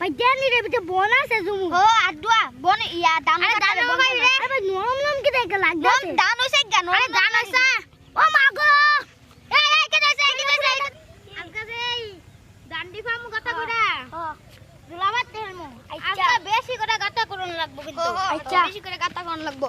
ভাই জানি রে বিতে বন আছে জুমু। ও আদুয়া বোন ইয়া দান আরে দান ভাই রে। ভাই নরম নরম কি দেখে বন লাগছে দান হইছে কেন? আরে দান হইছে। ও মা গো! এই এই কে দইছে কে দইছে আজকে এই। দান্ডি ফামু কথা কইরা। দুলাবাত তেলমু আচ্ছা। বেশি করে গাতা করুন লাগবো কিন্তু। আচ্ছা। বেশি করে গাতা করুন লাগবো।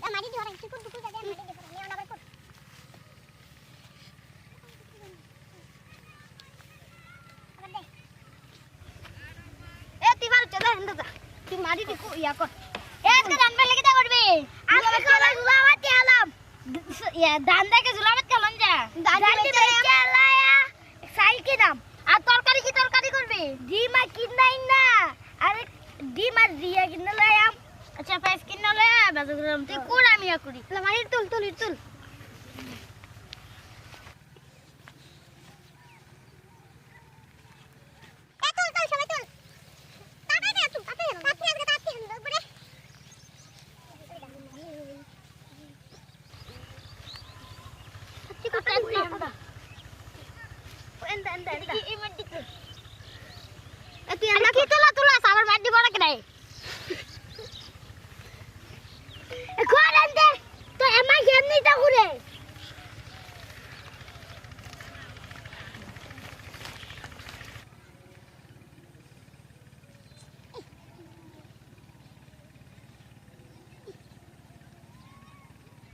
পেলে কি করবি আজকে সবাই জুলাবাতি আলাম ইয়া দান দেখে জুলামত কেমন যা দান দাঁড়ি দেখে চালায়া সাইকেল দাম আর তরকারি কি তরকারি করবি ডিম আর কিনাই না আরে ডিম আর রিয়া কিনে লায়াম আচ্ছা পাইস কিন করলাম তুই কোন আমি করি? মারি তুল তুল। তুল তুল তুল সবাই তুল। তাড়াতাড়ি দে তুল তাড়াতাড়ি তাড়াতাড়ি আজকে তাড়াতাড়ি উপরে ঠিক আছে এন্ডা এন্ডা এন্ডা এই মাটি তুল এ তুই এন্ডা কি তুলা তুলা আমার মাটি বড় কেডাই এখন আনতে তো এমা কেমনি তা ঘুরে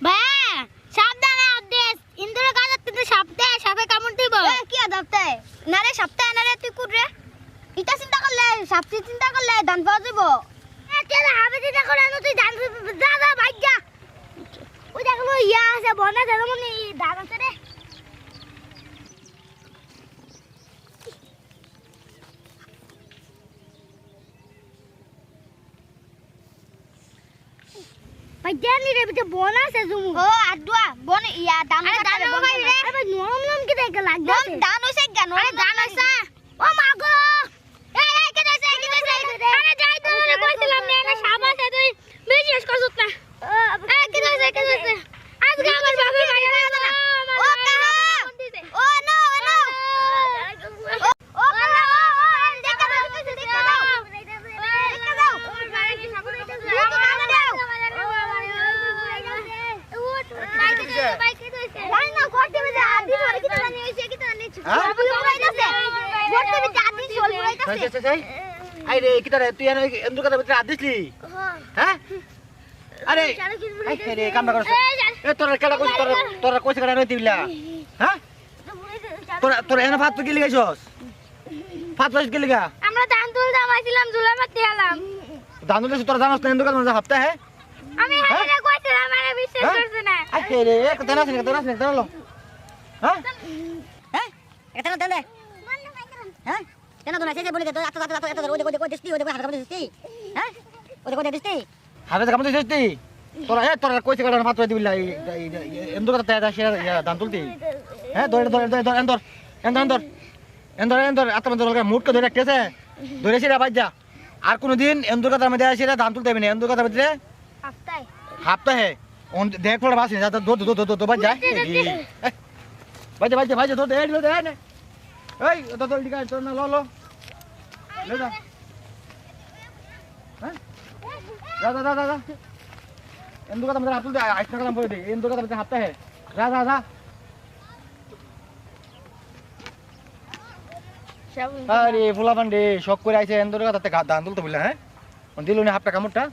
ভাই সাবধানে আদেশ ইন্দ্র কাজত কিন্তু সাপতে সাপে কামড় দিব কি না রে সপ্তাহে না রে তুই কুড় রে? ইটা চিন্তা করলে সাপটি চিন্তা করলে দান পাওয়া যাব হবে দিটা করে তুই দান যা যা ভাই যা। ওই দেখল ইয়া আছে বনা দেবো মানে দান আছে রে বিতে বন আছে জুমু। ও আদুয়া বন ইয়া আরে দান ভাই রে আরে নম নম কি দেখে বন লাগছে দান হইছে কেন আরে দান হইছে ও মা গো এই এই কে দইছে কে দইছে আরে যাই তো রে কইছিলাম না না সাপ আছে তুই বিশ্বাস করছিস না এই কে দইছে কে দইছে আজকে আমার বাবা মারা গেল না ও কাহা ও নো নো ও কাহা ও দেখা দাও দেখা দাও দেখা দাও জানি না করতে হবে আদি ধরে কি জানি হইছে কি জানি হ্যাঁ? সব উড়াইতাছে করতে হবে আদি চল চাই উড়াইতাছে চাই চাই আই রে কিটা রে তুই এনে এন্দু কথা ভিতরে আদিসলি হ্যাঁ। আরে আই রে কামটা করছ। এ তোর কেডা কইছ তোর তোর কইছ কেডা নই দিবিলা হ্যাঁ? তোর তোর এনে ভাত কি লিগাইছস ভাত লইছ কি লিগা? আমরা ধান তুল দামাইছিলাম জুলামাতি আলাম দানু লইছ তোর জানাস না এন্দু কথা হাফতা হে আমি হাইরে কইছিলাম মানে বিশ্বাস হ্যাঁ? করছ না। আই রে না সিনে কত না সিনে কত হ্যাঁ? হ্যাঁ দেন হ্যাঁ কেন তোমরা সেই বলে তো এত এত এত এত ওই দেখো দিস্তি ওই দেখো হাত দিস্তি হ্যাঁ ওই দেখো দিস্তি হাতে কাম দিছিস তুই তোর এ তোর কইছ কেডা ভাত দিবিলা এন্দু কথা তে সে দান তুলতি হ্যাঁ ধরে ধরে ধরে ধরে এন্দর এন্দর এন্দর এন্দর এন্দর আত্মা ধরে মুটকে ধরে রাখতেছে ধরে সেটা বাজ্যা আর কোনদিন এন্দুর কথার মধ্যে সেটা ধান তুলতে হবে না এন্দুর কথার মধ্যে আফতাই হাফতা হে ওন দেখ পড়ে বাসি যা তো দো দো দো দো বাজ যায় বাজে বাজে বাজে দো দে দো দে নে এই তো দিকা তো না, লো লো। লে যা। হ্যাঁ? যা যা যা যা এন্দুর কথার মধ্যে হাত তুলতে আইস কালাম পড়ে দে। এন্দুর কথার মধ্যে হাফতা হে। যা যা যা। আরে ফুলা পান্ডে শখ করে আইছে এন্দুর কথাতে ধান তুলতে বললা হ্যাঁ? দিল নি হাফটা কামড়টা।